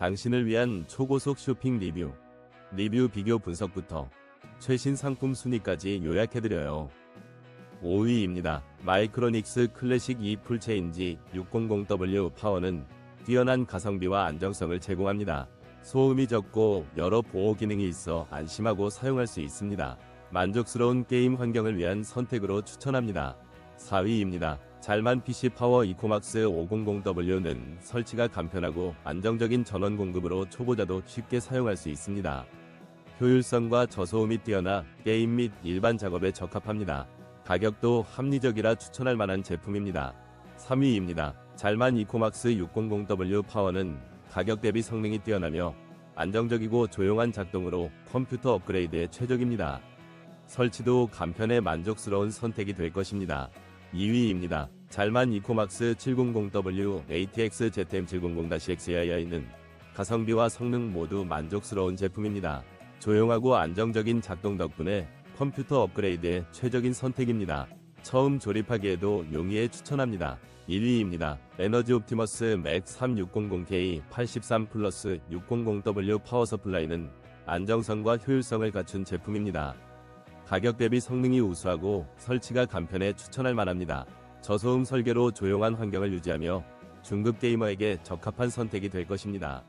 당신을 위한 초고속 쇼핑 리뷰, 리뷰 비교 분석부터 최신 상품 순위까지 요약해드려요. 5위입니다. 마이크로닉스 클래식 E 풀체인지 600W 파워는 뛰어난 가성비와 안정성을 제공합니다. 소음이 적고 여러 보호 기능이 있어 안심하고 사용할 수 있습니다. 만족스러운 게임 환경을 위한 선택으로 추천합니다. 4위입니다. 잘만 PC 파워 이코막스 500W는 설치가 간편하고 안정적인 전원 공급으로 초보자도 쉽게 사용할 수 있습니다. 효율성과 저소음이 뛰어나 게임 및 일반 작업에 적합합니다. 가격도 합리적이라 추천할 만한 제품입니다. 3위입니다. 잘만 이코막스 600W 파워는 가격 대비 성능이 뛰어나며 안정적이고 조용한 작동으로 컴퓨터 업그레이드에 최적입니다. 설치도 간편해 만족스러운 선택이 될 것입니다. 2위입니다. 잘만 이코막스 700W ATX ZM700-XII는 가성비와 성능 모두 만족스러운 제품입니다. 조용하고 안정적인 작동 덕분에 컴퓨터 업그레이드에 최적인 선택입니다. 처음 조립하기에도 용이해 추천합니다. 1위입니다. 에너지 옵티머스 맥 3600K 83 플러스 600W 파워 서플라이는 안정성과 효율성을 갖춘 제품입니다. 가격 대비 성능이 우수하고 설치가 간편해 추천할 만합니다. 저소음 설계로 조용한 환경을 유지하며 중급 게이머에게 적합한 선택이 될 것입니다.